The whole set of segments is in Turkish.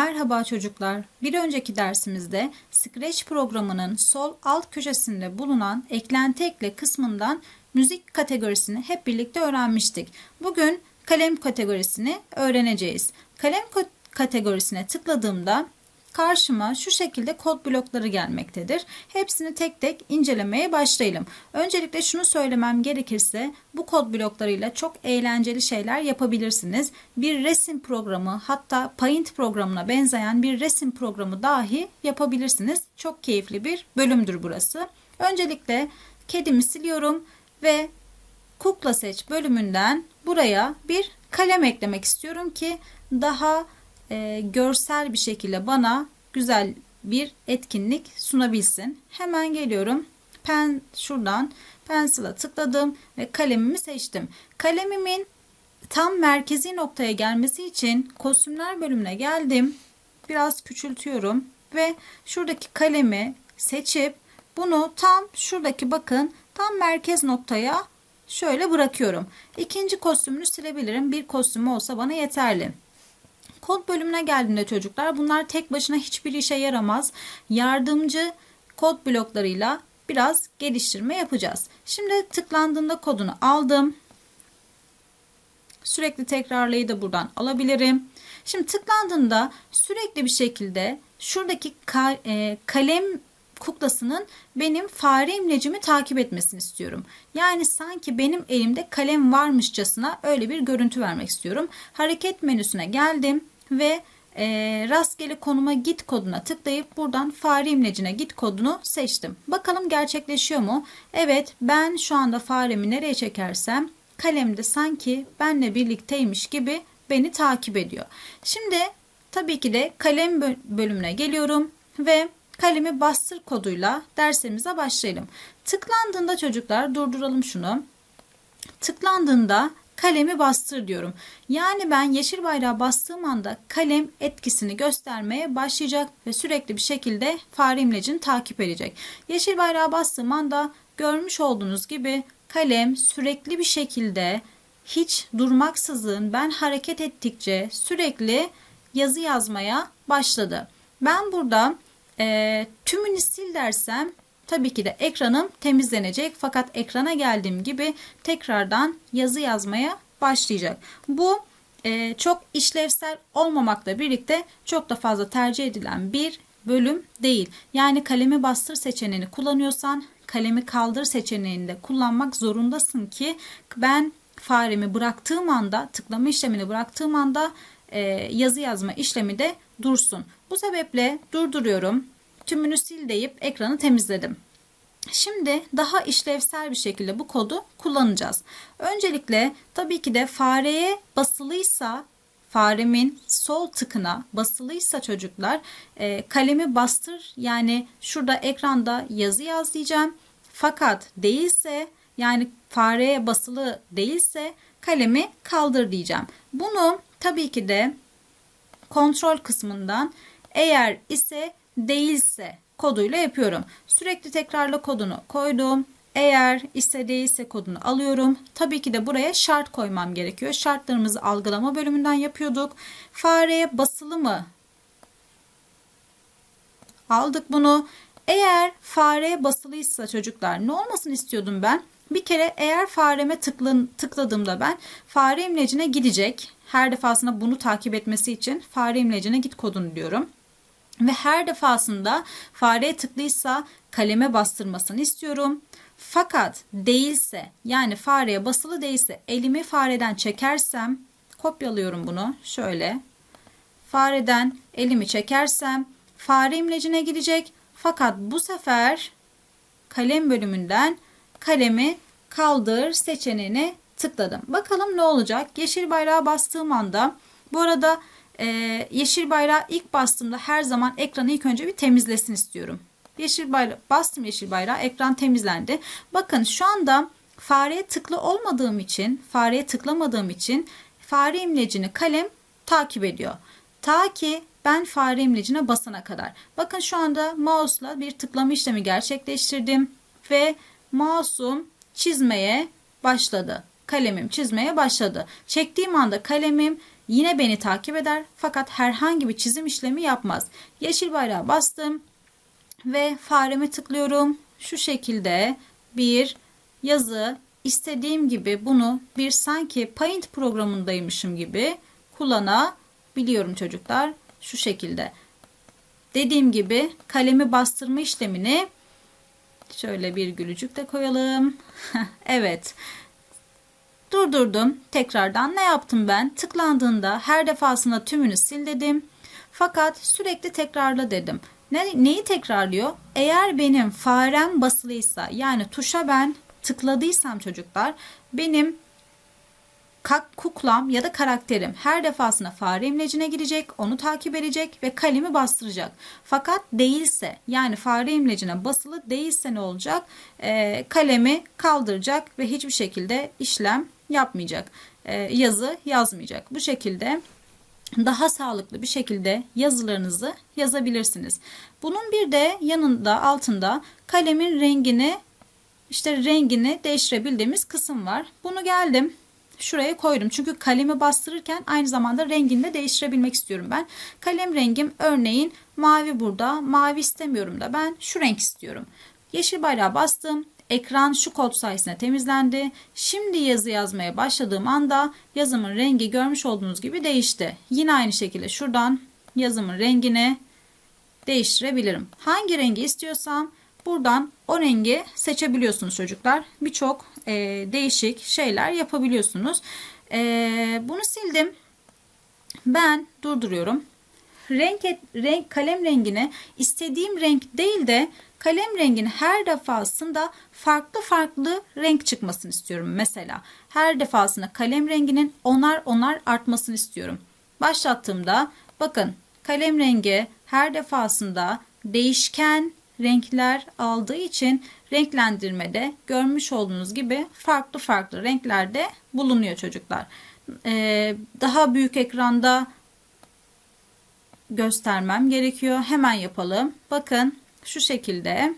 Merhaba çocuklar. Bir önceki dersimizde Scratch programının sol alt köşesinde bulunan eklenti ekle kısmından müzik kategorisini hep birlikte öğrenmiştik. Bugün kalem kategorisini öğreneceğiz. Kalem kategorisine tıkladığımda karşıma şu şekilde kod blokları gelmektedir. Hepsini tek tek incelemeye başlayalım. Öncelikle şunu söylemem gerekirse bu kod bloklarıyla çok eğlenceli şeyler yapabilirsiniz. Bir resim programı hatta Paint programına benzeyen bir resim programı dahi yapabilirsiniz. Çok keyifli bir bölümdür burası. Öncelikle kedimi siliyorum ve kukla seç bölümünden buraya bir kalem eklemek istiyorum ki daha e, görsel bir şekilde bana güzel bir etkinlik sunabilsin. Hemen geliyorum. Pen şuradan pencil'a tıkladım ve kalemimi seçtim. Kalemimin tam merkezi noktaya gelmesi için kostümler bölümüne geldim. Biraz küçültüyorum ve şuradaki kalemi seçip bunu tam şuradaki bakın tam merkez noktaya şöyle bırakıyorum. İkinci kostümünü silebilirim. Bir kostümü olsa bana yeterli. Kod bölümüne geldiğinde çocuklar bunlar tek başına hiçbir işe yaramaz. Yardımcı kod bloklarıyla biraz geliştirme yapacağız. Şimdi tıklandığında kodunu aldım. Sürekli tekrarlayı da buradan alabilirim. Şimdi tıklandığında sürekli bir şekilde şuradaki ka- e, kalem kuklasının benim fare imlecimi takip etmesini istiyorum. Yani sanki benim elimde kalem varmışçasına öyle bir görüntü vermek istiyorum. Hareket menüsüne geldim ve e, rastgele konuma git koduna tıklayıp buradan fare imlecine git kodunu seçtim. Bakalım gerçekleşiyor mu? Evet ben şu anda faremi nereye çekersem kalemde sanki benle birlikteymiş gibi beni takip ediyor. Şimdi tabii ki de kalem bölümüne geliyorum ve kalemi bastır koduyla dersimize başlayalım. Tıklandığında çocuklar durduralım şunu. Tıklandığında kalemi bastır diyorum. Yani ben yeşil bayrağı bastığım anda kalem etkisini göstermeye başlayacak ve sürekli bir şekilde fare imlecini takip edecek. Yeşil bayrağı bastığım anda görmüş olduğunuz gibi kalem sürekli bir şekilde hiç durmaksızın ben hareket ettikçe sürekli yazı yazmaya başladı. Ben burada e, tümünü sil dersem tabii ki de ekranım temizlenecek fakat ekrana geldiğim gibi tekrardan yazı yazmaya başlayacak. Bu e, çok işlevsel olmamakla birlikte çok da fazla tercih edilen bir bölüm değil. Yani kalemi bastır seçeneğini kullanıyorsan kalemi kaldır seçeneğini de kullanmak zorundasın ki ben faremi bıraktığım anda tıklama işlemini bıraktığım anda e, yazı yazma işlemi de dursun. Bu sebeple durduruyorum. Tümünü sil deyip ekranı temizledim. Şimdi daha işlevsel bir şekilde bu kodu kullanacağız. Öncelikle tabii ki de fareye basılıysa faremin sol tıkına basılıysa çocuklar e, kalemi bastır yani şurada ekranda yazı yaz diyeceğim. Fakat değilse yani fareye basılı değilse kalemi kaldır diyeceğim. Bunu tabii ki de kontrol kısmından eğer ise değilse koduyla yapıyorum. Sürekli tekrarla kodunu koydum. Eğer ise değilse kodunu alıyorum. Tabii ki de buraya şart koymam gerekiyor. Şartlarımızı algılama bölümünden yapıyorduk. Fareye basılı mı? Aldık bunu. Eğer fareye basılıysa çocuklar ne olmasını istiyordum ben? Bir kere eğer fareme tıkladığımda ben fare imlecine gidecek. Her defasında bunu takip etmesi için fare imlecine git kodunu diyorum. Ve her defasında fareye tıklıysa kaleme bastırmasını istiyorum. Fakat değilse yani fareye basılı değilse elimi fareden çekersem kopyalıyorum bunu şöyle. Fareden elimi çekersem fare imlecine gidecek. Fakat bu sefer kalem bölümünden kalemi kaldır seçeneğine tıkladım. Bakalım ne olacak? Yeşil bayrağı bastığım anda bu arada e, yeşil bayrağı ilk bastığımda her zaman ekranı ilk önce bir temizlesin istiyorum. Yeşil bayrağı bastım yeşil bayrağı ekran temizlendi. Bakın şu anda fareye tıklı olmadığım için fareye tıklamadığım için fare imlecini kalem takip ediyor. Ta ki ben fare imlecine basana kadar. Bakın şu anda mouse'la bir tıklama işlemi gerçekleştirdim ve mouse'um çizmeye başladı. Kalemim çizmeye başladı. Çektiğim anda kalemim Yine beni takip eder fakat herhangi bir çizim işlemi yapmaz. Yeşil bayrağı bastım ve fareme tıklıyorum. Şu şekilde bir yazı istediğim gibi bunu bir sanki Paint programındaymışım gibi kullanabiliyorum çocuklar. Şu şekilde. Dediğim gibi kalemi bastırma işlemini şöyle bir gülücük de koyalım. evet. Durdurdum. Tekrardan ne yaptım ben? Tıklandığında her defasında tümünü sil dedim. Fakat sürekli tekrarla dedim. Ne, neyi tekrarlıyor? Eğer benim farem basılıysa yani tuşa ben tıkladıysam çocuklar benim kuklam ya da karakterim her defasında fare imlecine girecek, onu takip edecek ve kalemi bastıracak. Fakat değilse yani fare imlecine basılı değilse ne olacak? Ee, kalemi kaldıracak ve hiçbir şekilde işlem yapmayacak. Ee, yazı yazmayacak. Bu şekilde daha sağlıklı bir şekilde yazılarınızı yazabilirsiniz. Bunun bir de yanında altında kalemin rengini işte rengini değiştirebildiğimiz kısım var. Bunu geldim şuraya koydum. Çünkü kalemi bastırırken aynı zamanda rengini de değiştirebilmek istiyorum ben. Kalem rengim örneğin mavi burada. Mavi istemiyorum da ben şu renk istiyorum. Yeşil bayrağı bastım. Ekran şu kod sayesinde temizlendi. Şimdi yazı yazmaya başladığım anda yazımın rengi görmüş olduğunuz gibi değişti. Yine aynı şekilde şuradan yazımın rengini değiştirebilirim. Hangi rengi istiyorsam buradan o rengi seçebiliyorsunuz çocuklar. Birçok e, değişik şeyler yapabiliyorsunuz. E, bunu sildim. Ben durduruyorum. Renk, et, renk kalem rengini istediğim renk değil de kalem rengin her defasında farklı farklı renk çıkmasını istiyorum. Mesela her defasında kalem renginin onar onar artmasını istiyorum. Başlattığımda bakın kalem rengi her defasında değişken renkler aldığı için renklendirmede görmüş olduğunuz gibi farklı farklı renklerde bulunuyor çocuklar. Ee, daha büyük ekranda göstermem gerekiyor. Hemen yapalım. Bakın şu şekilde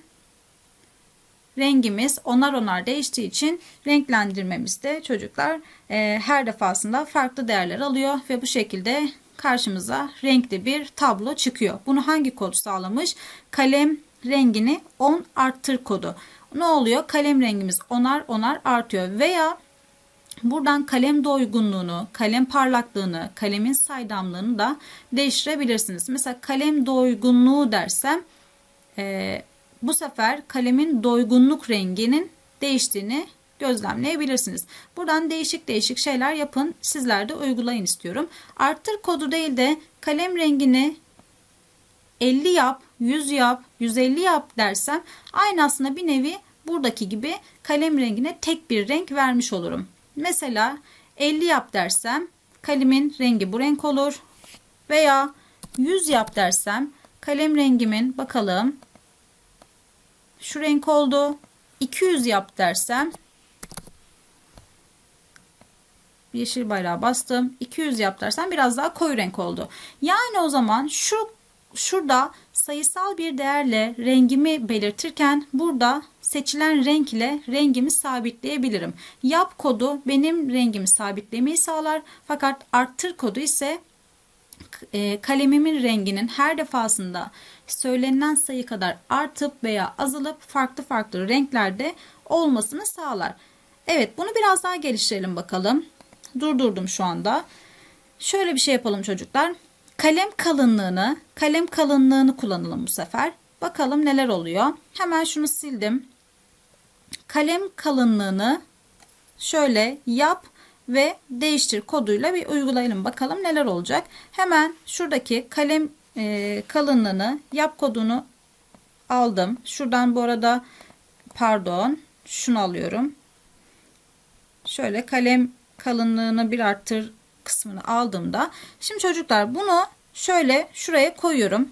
rengimiz onar onar değiştiği için renklendirmemizde çocuklar e, her defasında farklı değerler alıyor ve bu şekilde karşımıza renkli bir tablo çıkıyor. Bunu hangi kod sağlamış? Kalem rengini 10 arttır kodu. Ne oluyor? Kalem rengimiz onar onar artıyor veya Buradan kalem doygunluğunu, kalem parlaklığını, kalemin saydamlığını da değiştirebilirsiniz. Mesela kalem doygunluğu dersem e, bu sefer kalemin doygunluk renginin değiştiğini gözlemleyebilirsiniz. Buradan değişik değişik şeyler yapın. Sizler de uygulayın istiyorum. Arttır kodu değil de kalem rengini 50 yap, 100 yap, 150 yap dersem aynı aslında bir nevi buradaki gibi kalem rengine tek bir renk vermiş olurum. Mesela 50 yap dersem kalemin rengi bu renk olur. Veya 100 yap dersem kalem rengimin bakalım şu renk oldu. 200 yap dersem yeşil bayrağı bastım. 200 yap dersem biraz daha koyu renk oldu. Yani o zaman şu şurada sayısal bir değerle rengimi belirtirken burada seçilen renk ile rengimi sabitleyebilirim. Yap kodu benim rengimi sabitlemeyi sağlar fakat arttır kodu ise e, kalemimin renginin her defasında söylenen sayı kadar artıp veya azalıp farklı farklı renklerde olmasını sağlar. Evet bunu biraz daha geliştirelim bakalım. Durdurdum şu anda. Şöyle bir şey yapalım çocuklar. Kalem kalınlığını, kalem kalınlığını kullanalım bu sefer. Bakalım neler oluyor. Hemen şunu sildim. Kalem kalınlığını şöyle yap ve değiştir koduyla bir uygulayalım. Bakalım neler olacak. Hemen şuradaki kalem e, kalınlığını yap kodunu aldım. Şuradan bu arada pardon şunu alıyorum. Şöyle kalem kalınlığını bir arttır kısmını aldığımda şimdi çocuklar bunu şöyle şuraya koyuyorum.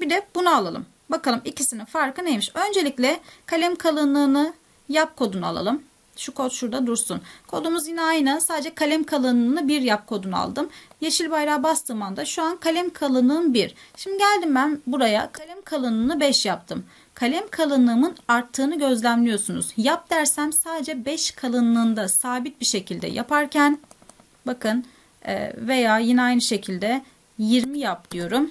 Bir de bunu alalım. Bakalım ikisinin farkı neymiş? Öncelikle kalem kalınlığını yap kodunu alalım. Şu kod şurada dursun. Kodumuz yine aynı. Sadece kalem kalınlığını bir yap kodunu aldım. Yeşil bayrağı bastığım anda şu an kalem kalınlığım 1. Şimdi geldim ben buraya kalem kalınlığını 5 yaptım. Kalem kalınlığımın arttığını gözlemliyorsunuz. Yap dersem sadece 5 kalınlığında sabit bir şekilde yaparken Bakın e, veya yine aynı şekilde 20 yap diyorum.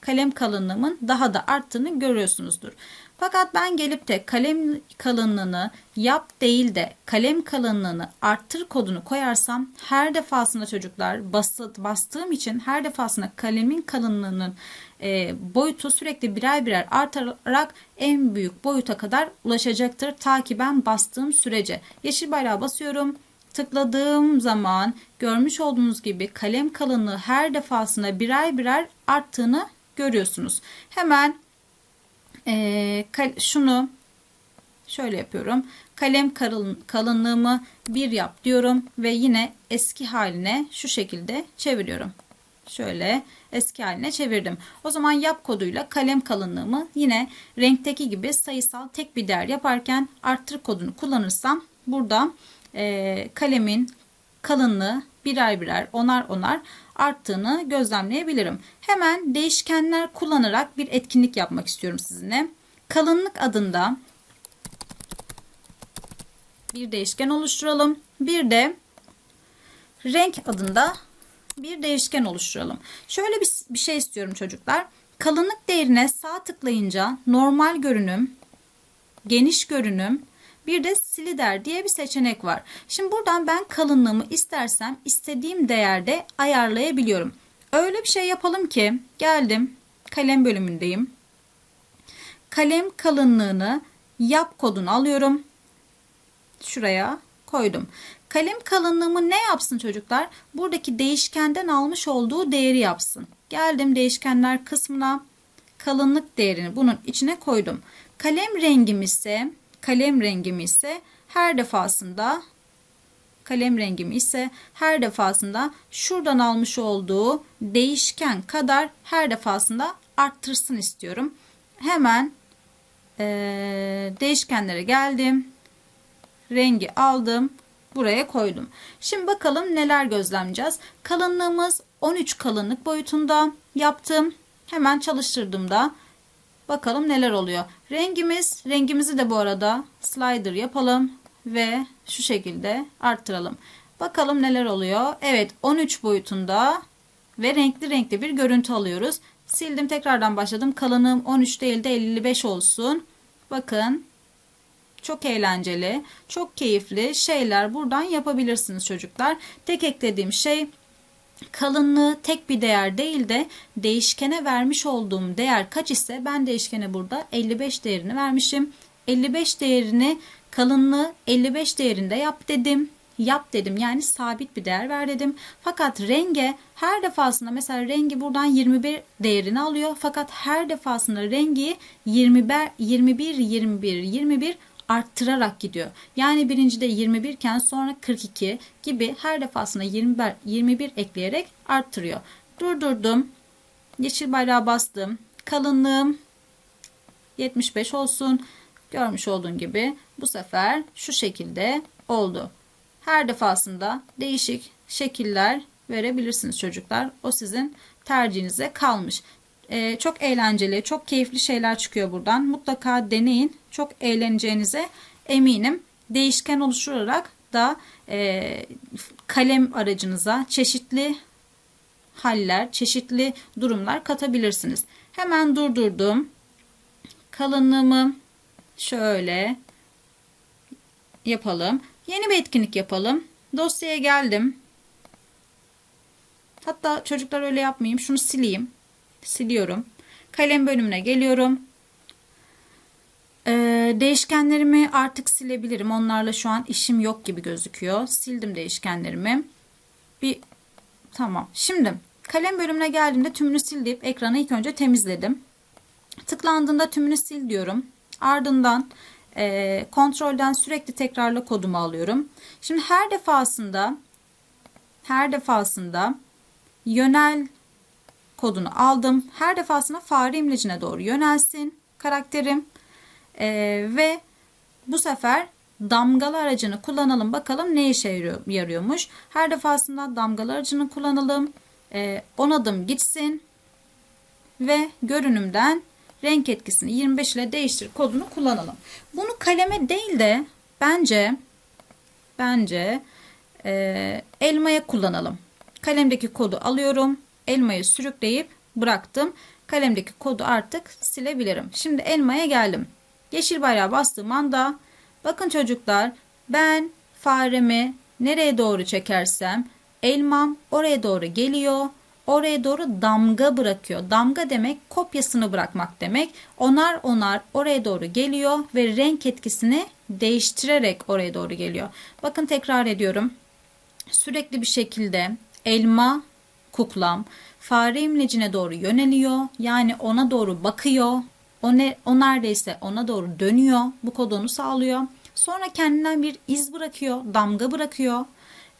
Kalem kalınlığımın daha da arttığını görüyorsunuzdur. Fakat ben gelip de kalem kalınlığını yap değil de kalem kalınlığını arttır kodunu koyarsam her defasında çocuklar bası, bastığım için her defasında kalemin kalınlığının e, boyutu sürekli birer birer artarak en büyük boyuta kadar ulaşacaktır. Ta ki ben bastığım sürece. Yeşil bayrağı basıyorum. Tıkladığım zaman görmüş olduğunuz gibi kalem kalınlığı her defasında birer birer arttığını görüyorsunuz. Hemen e, şunu şöyle yapıyorum. Kalem kalın, kalınlığımı bir yap diyorum ve yine eski haline şu şekilde çeviriyorum. Şöyle eski haline çevirdim. O zaman yap koduyla kalem kalınlığımı yine renkteki gibi sayısal tek bir değer yaparken arttır kodunu kullanırsam burada e, kalemin kalınlığı birer birer onar onar arttığını gözlemleyebilirim. Hemen değişkenler kullanarak bir etkinlik yapmak istiyorum sizinle. Kalınlık adında bir değişken oluşturalım. Bir de renk adında bir değişken oluşturalım. Şöyle bir, bir şey istiyorum çocuklar. Kalınlık değerine sağ tıklayınca normal görünüm, geniş görünüm, bir de slider diye bir seçenek var. Şimdi buradan ben kalınlığımı istersem istediğim değerde ayarlayabiliyorum. Öyle bir şey yapalım ki geldim kalem bölümündeyim. Kalem kalınlığını yap kodunu alıyorum. Şuraya koydum. Kalem kalınlığımı ne yapsın çocuklar? Buradaki değişkenden almış olduğu değeri yapsın. Geldim değişkenler kısmına kalınlık değerini bunun içine koydum. Kalem rengim ise kalem rengimi ise her defasında kalem rengimi ise her defasında şuradan almış olduğu değişken kadar her defasında arttırsın istiyorum. Hemen e, değişkenlere geldim. Rengi aldım. Buraya koydum. Şimdi bakalım neler gözlemleyeceğiz. Kalınlığımız 13 kalınlık boyutunda yaptım. Hemen çalıştırdığımda Bakalım neler oluyor. Rengimiz, rengimizi de bu arada slider yapalım ve şu şekilde arttıralım. Bakalım neler oluyor. Evet 13 boyutunda ve renkli renkli bir görüntü alıyoruz. Sildim tekrardan başladım. Kalınlığım 13 değil de 55 olsun. Bakın çok eğlenceli, çok keyifli şeyler buradan yapabilirsiniz çocuklar. Tek eklediğim şey kalınlığı tek bir değer değil de değişkene vermiş olduğum değer kaç ise ben değişkene burada 55 değerini vermişim. 55 değerini kalınlığı 55 değerinde yap dedim. Yap dedim yani sabit bir değer ver dedim. Fakat renge her defasında mesela rengi buradan 21 değerini alıyor. Fakat her defasında rengi 21 21 21 21 arttırarak gidiyor. Yani birincide 21 iken sonra 42 gibi her defasında 21, 21 ekleyerek arttırıyor. Durdurdum. Yeşil bayrağı bastım. Kalınlığım 75 olsun. Görmüş olduğun gibi bu sefer şu şekilde oldu. Her defasında değişik şekiller verebilirsiniz çocuklar. O sizin tercihinize kalmış. Ee, çok eğlenceli, çok keyifli şeyler çıkıyor buradan. Mutlaka deneyin. Çok eğleneceğinize eminim. Değişken oluşturarak da e, kalem aracınıza çeşitli haller, çeşitli durumlar katabilirsiniz. Hemen durdurdum. Kalınlığımı şöyle yapalım. Yeni bir etkinlik yapalım. Dosyaya geldim. Hatta çocuklar öyle yapmayayım. Şunu sileyim siliyorum. Kalem bölümüne geliyorum. Ee, değişkenlerimi artık silebilirim. Onlarla şu an işim yok gibi gözüküyor. Sildim değişkenlerimi. Bir tamam. Şimdi kalem bölümüne geldiğimde tümünü sil deyip ekranı ilk önce temizledim. Tıklandığında tümünü sil diyorum. Ardından e, kontrolden sürekli tekrarla kodumu alıyorum. Şimdi her defasında her defasında yönel kodunu aldım. Her defasında fare imlecine doğru yönelsin karakterim. Ee, ve bu sefer damgalı aracını kullanalım. Bakalım ne işe yarıyormuş. Her defasında damgalı aracını kullanalım. Ee, 10 adım gitsin. Ve görünümden renk etkisini 25 ile değiştir kodunu kullanalım. Bunu kaleme değil de bence bence e, elmaya kullanalım. Kalemdeki kodu alıyorum. Elmayı sürükleyip bıraktım. Kalemdeki kodu artık silebilirim. Şimdi elmaya geldim. Yeşil bayrağı bastığım anda bakın çocuklar ben faremi nereye doğru çekersem elmam oraya doğru geliyor. Oraya doğru damga bırakıyor. Damga demek kopyasını bırakmak demek. Onar onar oraya doğru geliyor ve renk etkisini değiştirerek oraya doğru geliyor. Bakın tekrar ediyorum. Sürekli bir şekilde elma kuklam fare imlecine doğru yöneliyor. Yani ona doğru bakıyor. O, ne, o neredeyse ona doğru dönüyor. Bu kod onu sağlıyor. Sonra kendinden bir iz bırakıyor, damga bırakıyor,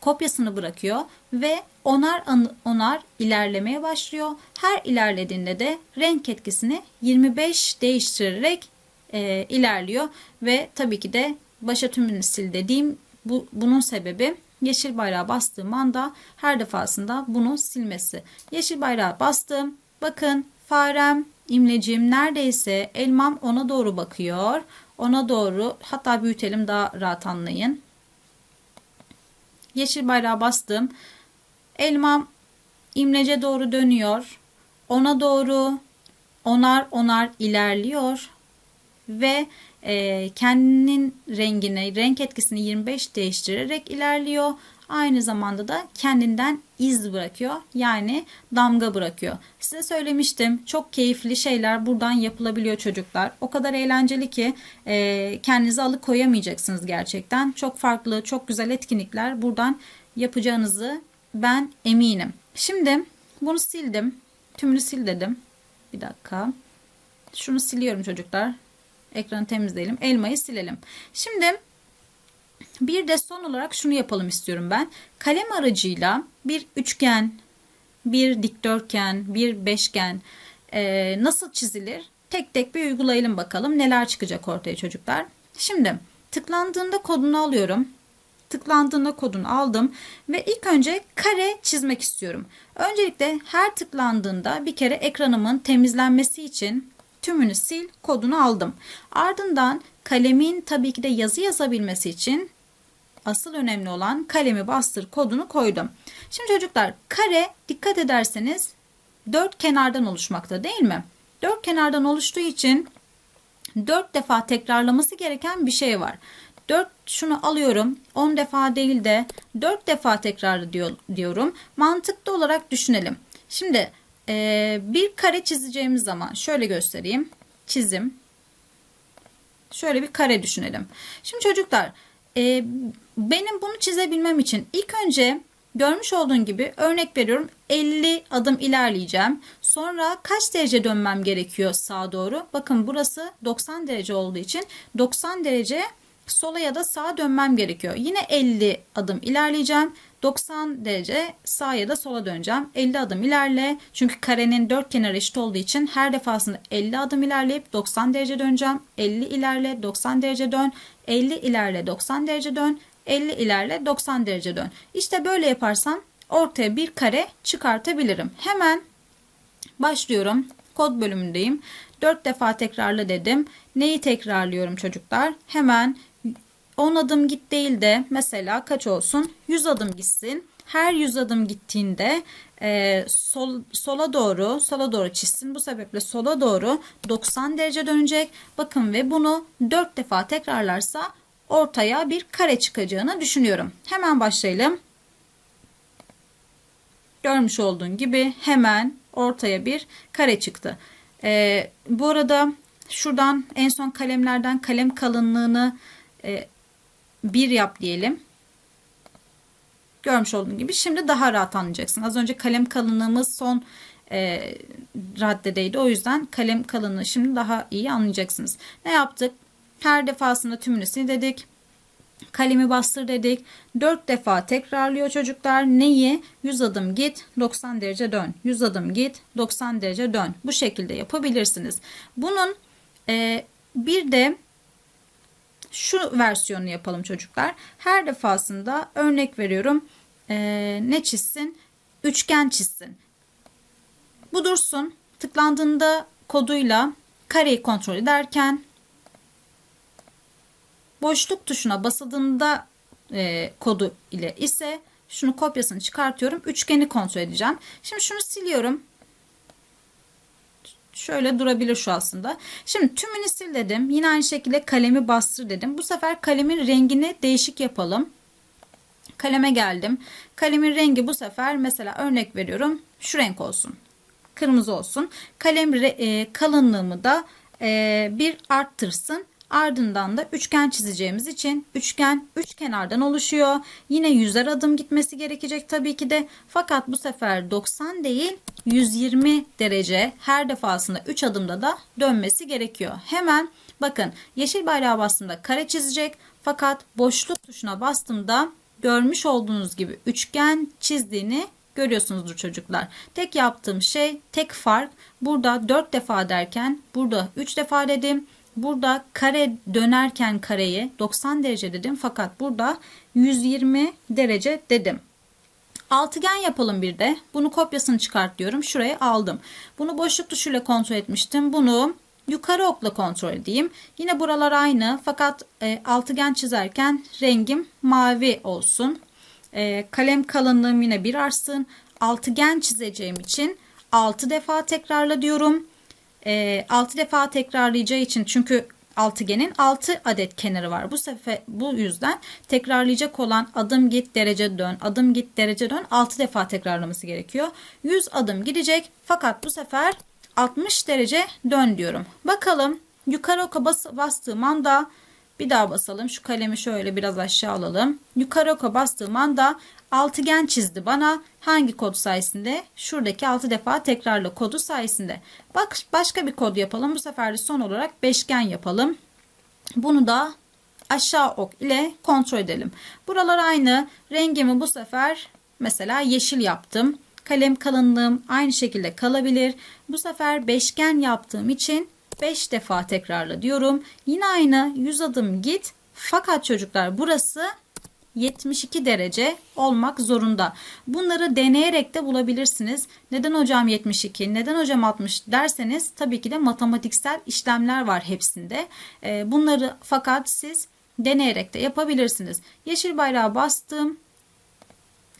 kopyasını bırakıyor ve onar onar ilerlemeye başlıyor. Her ilerlediğinde de renk etkisini 25 değiştirerek e, ilerliyor ve tabii ki de başa tümünü sil dediğim bu, bunun sebebi yeşil bayrağı bastığım anda her defasında bunu silmesi. Yeşil bayrağı bastım. Bakın farem, imlecim neredeyse elmam ona doğru bakıyor. Ona doğru hatta büyütelim daha rahat anlayın. Yeşil bayrağı bastım. Elmam imlece doğru dönüyor. Ona doğru onar onar ilerliyor ve e, kendinin rengini, renk etkisini 25 değiştirerek ilerliyor. Aynı zamanda da kendinden iz bırakıyor. Yani damga bırakıyor. Size söylemiştim. Çok keyifli şeyler buradan yapılabiliyor çocuklar. O kadar eğlenceli ki e, kendinizi alıkoyamayacaksınız gerçekten. Çok farklı, çok güzel etkinlikler buradan yapacağınızı ben eminim. Şimdi bunu sildim. Tümünü sil dedim. Bir dakika. Şunu siliyorum çocuklar. Ekranı temizleyelim. Elmayı silelim. Şimdi bir de son olarak şunu yapalım istiyorum ben. Kalem aracıyla bir üçgen, bir dikdörtgen, bir beşgen e, nasıl çizilir? Tek tek bir uygulayalım bakalım neler çıkacak ortaya çocuklar. Şimdi tıklandığında kodunu alıyorum. Tıklandığında kodunu aldım ve ilk önce kare çizmek istiyorum. Öncelikle her tıklandığında bir kere ekranımın temizlenmesi için tümünü sil kodunu aldım. Ardından kalemin tabii ki de yazı yazabilmesi için asıl önemli olan kalemi bastır kodunu koydum. Şimdi çocuklar kare dikkat ederseniz dört kenardan oluşmakta değil mi? Dört kenardan oluştuğu için dört defa tekrarlaması gereken bir şey var. 4 şunu alıyorum 10 defa değil de 4 defa tekrar diyor, diyorum. Mantıklı olarak düşünelim. Şimdi e, bir kare çizeceğimiz zaman şöyle göstereyim. Çizim. Şöyle bir kare düşünelim. Şimdi çocuklar e, benim bunu çizebilmem için ilk önce görmüş olduğun gibi örnek veriyorum 50 adım ilerleyeceğim. Sonra kaç derece dönmem gerekiyor sağa doğru? Bakın burası 90 derece olduğu için 90 derece sola ya da sağa dönmem gerekiyor. Yine 50 adım ilerleyeceğim. 90 derece sağa ya da sola döneceğim. 50 adım ilerle. Çünkü karenin dört kenarı eşit olduğu için her defasında 50 adım ilerleyip 90 derece döneceğim. 50 ilerle 90 derece dön. 50 ilerle 90 derece dön. 50 ilerle 90 derece dön. İşte böyle yaparsam ortaya bir kare çıkartabilirim. Hemen başlıyorum. Kod bölümündeyim. 4 defa tekrarla dedim. Neyi tekrarlıyorum çocuklar? Hemen 10 adım git değil de mesela kaç olsun? 100 adım gitsin. Her 100 adım gittiğinde e, sol, sola doğru sola doğru çizsin. Bu sebeple sola doğru 90 derece dönecek. Bakın ve bunu 4 defa tekrarlarsa ortaya bir kare çıkacağını düşünüyorum. Hemen başlayalım. Görmüş olduğun gibi hemen ortaya bir kare çıktı. E, bu arada şuradan en son kalemlerden kalem kalınlığını e, bir yap diyelim. Görmüş olduğun gibi şimdi daha rahat anlayacaksın. Az önce kalem kalınlığımız son e, raddedeydi. O yüzden kalem kalınlığı şimdi daha iyi anlayacaksınız. Ne yaptık? Her defasında tümünü sil dedik. Kalemi bastır dedik. 4 defa tekrarlıyor çocuklar. Neyi? 100 adım git 90 derece dön. 100 adım git 90 derece dön. Bu şekilde yapabilirsiniz. Bunun e, bir de şu versiyonunu yapalım çocuklar. Her defasında örnek veriyorum e, ne çizsin? Üçgen çizsin. Bu dursun. Tıklandığında koduyla kareyi kontrol ederken boşluk tuşuna basıldığında e, kodu ile ise şunu kopyasını çıkartıyorum. Üçgeni kontrol edeceğim. Şimdi şunu siliyorum. Şöyle durabilir şu aslında. Şimdi tümünü sil dedim. Yine aynı şekilde kalemi bastır dedim. Bu sefer kalemin rengini değişik yapalım. Kaleme geldim. Kalemin rengi bu sefer mesela örnek veriyorum. Şu renk olsun. Kırmızı olsun. Kalem e, kalınlığımı da e, bir arttırsın. Ardından da üçgen çizeceğimiz için üçgen üç kenardan oluşuyor. Yine yüzer adım gitmesi gerekecek tabii ki de. Fakat bu sefer 90 değil 120 derece her defasında 3 adımda da dönmesi gerekiyor. Hemen bakın yeşil bayrağı bastığımda kare çizecek. Fakat boşluk tuşuna bastığımda görmüş olduğunuz gibi üçgen çizdiğini görüyorsunuzdur çocuklar. Tek yaptığım şey tek fark burada 4 defa derken burada 3 defa dedim. Burada kare dönerken kareyi 90 derece dedim fakat burada 120 derece dedim. Altıgen yapalım bir de. Bunu kopyasını çıkart diyorum. Şuraya aldım. Bunu boşluk tuşuyla kontrol etmiştim. Bunu yukarı okla kontrol edeyim. Yine buralar aynı fakat e, altıgen çizerken rengim mavi olsun. E, kalem kalınlığım yine bir artsın. Altıgen çizeceğim için 6 defa tekrarla diyorum. E, 6 defa tekrarlayacağı için çünkü altıgenin 6 adet kenarı var. Bu sefer bu yüzden tekrarlayacak olan adım git derece dön, adım git derece dön 6 defa tekrarlaması gerekiyor. 100 adım gidecek fakat bu sefer 60 derece dön diyorum. Bakalım yukarı oka bas, bastığım anda bir daha basalım. Şu kalemi şöyle biraz aşağı alalım. Yukarı oka bastığım anda altıgen çizdi bana. Hangi kod sayesinde? Şuradaki 6 defa tekrarla kodu sayesinde. Bak başka bir kod yapalım. Bu sefer de son olarak beşgen yapalım. Bunu da aşağı ok ile kontrol edelim. Buralar aynı. Rengimi bu sefer mesela yeşil yaptım. Kalem kalınlığım aynı şekilde kalabilir. Bu sefer beşgen yaptığım için 5 defa tekrarla diyorum. Yine aynı 100 adım git. Fakat çocuklar burası 72 derece olmak zorunda. Bunları deneyerek de bulabilirsiniz. Neden hocam 72, neden hocam 60 derseniz tabii ki de matematiksel işlemler var hepsinde. Ee, bunları fakat siz deneyerek de yapabilirsiniz. Yeşil bayrağı bastım.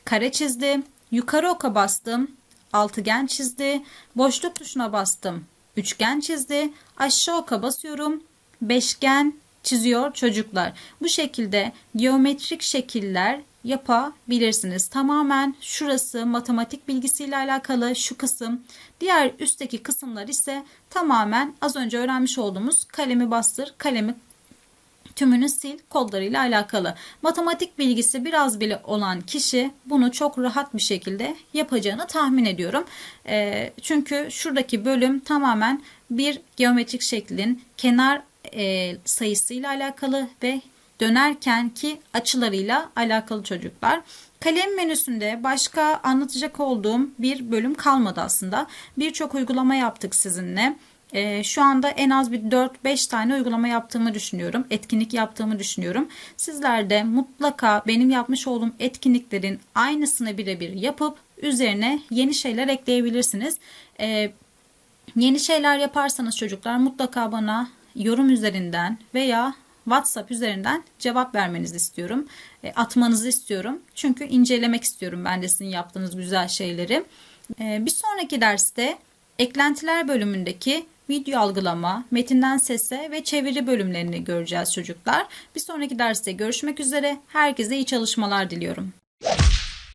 Kare çizdim. Yukarı oka bastım. Altıgen çizdi. Boşluk tuşuna bastım. Üçgen çizdi. Aşağı oka basıyorum. Beşgen çiziyor çocuklar. Bu şekilde geometrik şekiller yapabilirsiniz. Tamamen şurası matematik bilgisiyle alakalı şu kısım. Diğer üstteki kısımlar ise tamamen az önce öğrenmiş olduğumuz kalemi bastır, kalemi tümünü sil kodlarıyla alakalı. Matematik bilgisi biraz bile olan kişi bunu çok rahat bir şekilde yapacağını tahmin ediyorum. E, çünkü şuradaki bölüm tamamen bir geometrik şeklin kenar e, sayısıyla alakalı ve dönerken ki açılarıyla alakalı çocuklar. Kalem menüsünde başka anlatacak olduğum bir bölüm kalmadı aslında. Birçok uygulama yaptık sizinle. E, şu anda en az bir 4-5 tane uygulama yaptığımı düşünüyorum. Etkinlik yaptığımı düşünüyorum. Sizler de mutlaka benim yapmış olduğum etkinliklerin aynısını birebir yapıp üzerine yeni şeyler ekleyebilirsiniz. E, yeni şeyler yaparsanız çocuklar mutlaka bana yorum üzerinden veya WhatsApp üzerinden cevap vermenizi istiyorum. E, atmanızı istiyorum. Çünkü incelemek istiyorum ben de sizin yaptığınız güzel şeyleri. E, bir sonraki derste eklentiler bölümündeki video algılama, metinden sese ve çeviri bölümlerini göreceğiz çocuklar. Bir sonraki derste görüşmek üzere. Herkese iyi çalışmalar diliyorum.